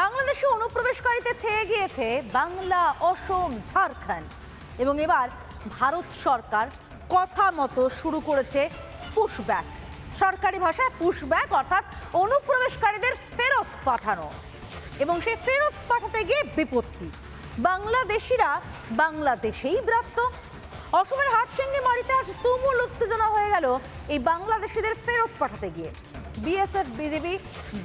বাংলাদেশে অনুপ্রবেশকারীতে ছেয়ে গিয়েছে বাংলা, অসম, ঝাড়খণ্ড। এবং এবার ভারত সরকার কথা মতো শুরু করেছে পুশব্যাক সরকারি ভাষায় পুশব্যাক অর্থাৎ অনুপ্রবেশকারীদের ফেরত পাঠানো। এবং সেই ফেরত পাঠাতে গিয়ে বিপত্তি। বাংলাদেশিরা বাংলাদেশেই ব্রাত্য অসমের হাটসিঙ্গি মারিতে আজ তুমুল উত্তেজনা হয়ে গেল এই বাংলাদেশিদের ফেরত পাঠাতে গিয়ে। বিএসএফ বিজেপি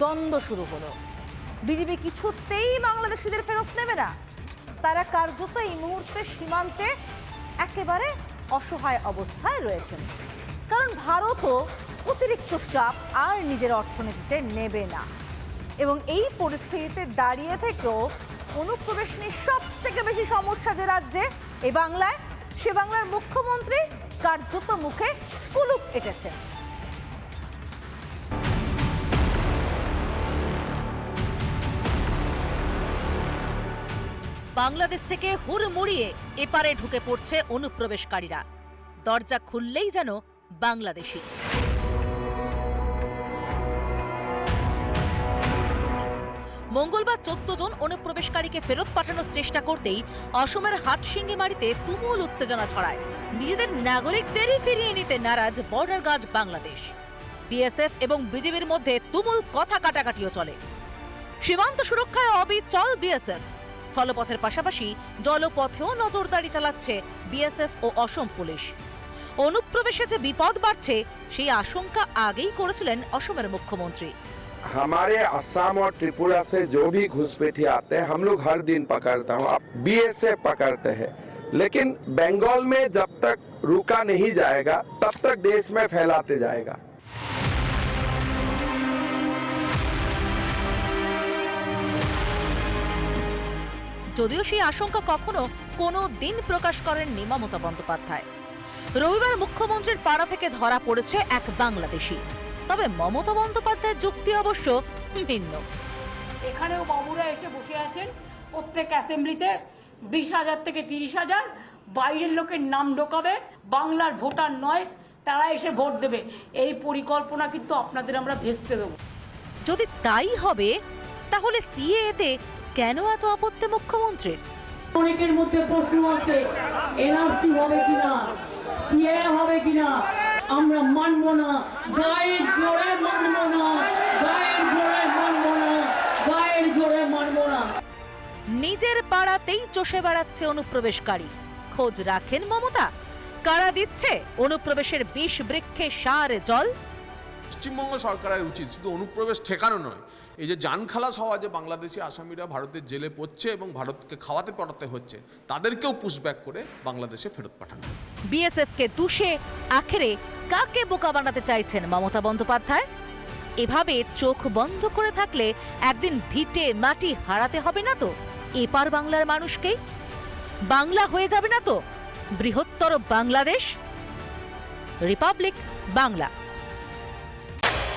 দ্বন্দ্ব শুরু হলো। বিজেপি কিছুতেই বাংলাদেশিদের ফেরত নেবে না। তারা কার্যত এই মুহূর্তে সীমান্তে একেবারে অসহায় অবস্থায় রয়েছেন। কারণ ভারতও অতিরিক্ত চাপ আর নিজের অর্থনীতিতে নেবে না। এবং এই পরিস্থিতিতে দাঁড়িয়ে থেকেও অনুপ্রবেশ নিয়ে সব থেকে বেশি সমস্যা যে রাজ্যে এই বাংলায়, সে বাংলার মুখ্যমন্ত্রী কার্যত মুখে কুলুপ এঁটেছেন বাংলাদেশ থেকে হুড়মুড়িয়ে এপারে ঢুকে পড়ছে অনুপ্রবেশকারীরা। দরজা খুললেই যেন বাংলাদেশি। মঙ্গলবার চোদ্দ জন অনুপ্রবেশকারীকে ফেরত পাঠানোর চেষ্টা করতেই অসমের হাটসিঙ্গিমারিতে তুমুল উত্তেজনা ছড়ায়। নিজেদের নাগরিকদেরই ফিরিয়ে নিতে নারাজ বর্ডার গার্ড বাংলাদেশ। বিএসএফ এবং বিজেপির মধ্যে তুমুল কথা কাটাকাটিও চলে। সীমান্ত সুরক্ষায় অবিচল বিএসএফ। স্থলপথের পাশাপাশি জলপথেও নজরদারি চালাচ্ছে বিএসএফ ও অসম পুলিশ অনুপ্রবেশে যে বিপদ বাড়ছে সেই আশঙ্কা আগেই করেছিলেন অসমের মুখ্যমন্ত্রী हमारे असम और त्रिपुरा से जो भी घुसपैठी आते हैं हम लोग हर दिन पकड़ते हैं बी एस एफ पकड़ते हैं लेकिन बंगाल में जब तक रुका नहीं जाएगा तब तक देश में फैलाते जाएगा যদিও সেই আশঙ্কা কখনো কোনো দিন প্রকাশ করেননি মমতা বন্দ্যোপাধ্যায়। রবিবার মুখ্যমন্ত্রীর পাড়া থেকে ধরা পড়েছে এক বাংলাদেশি। তবে মমতা বন্দ্যোপাধ্যায়ের যুক্তি অবশ্য ভিন্ন। এখানেও বাবুরা এসে বসে আছেন। প্রত্যেক অ্যাসেম্বলিতে বিশ হাজার থেকে তিরিশ হাজার। বাইরের লোকের নাম ঢোকাবে। বাংলার ভোটার নয় তারা এসে ভোট দেবে। এই পরিকল্পনা কিন্তু আপনাদের আমরা ভেস্তে দেবো। যদি তাই হবে তাহলে সিএতে কেন এত আপত্তি মুখ্যমন্ত্রীর? অনেকের মধ্যে প্রশ্ন আছে এনআরসি হবে কিনা সিএ হবে কিনা আমরা মানবো না গায়ের জোরে মানবো না গায়ের জোরে মানবো না গায়ের জোরে মানবো না। নিজের পাড়াতেই চষে বেড়াচ্ছে অনুপ্রবেশকারী। খোঁজ রাখেন মমতা। কারা দিচ্ছে অনুপ্রবেশের বিষ বৃক্ষে সার জল? পশ্চিমবঙ্গ সরকারের উচিত, শুধু অনুপ্রবেশ ঠেকানো নয়। এই যে জান খালাস হওয়া যে বাংলাদেশি আসামিরা ভারতের জেলে পড়ছে এবং ভারতকে খাওয়াতে পড়াতে হচ্ছে, তাদেরকেও পুশব্যাক করে বাংলাদেশে ফেরত পাঠানো। বিএসএফকে তুষে আখেরে কাকে বোকা বানাতে চাইছেন মমতা বন্দ্যোপাধ্যায়? এভাবে চোখ বন্ধ করে থাকলে একদিন ভিটে মাটি হারাতে হবে না তো? এপার বাংলার মানুষকেই? বাংলা হয়ে যাবে না তো? বৃহত্তর বাংলাদেশ? রিপাবলিক বাংলা।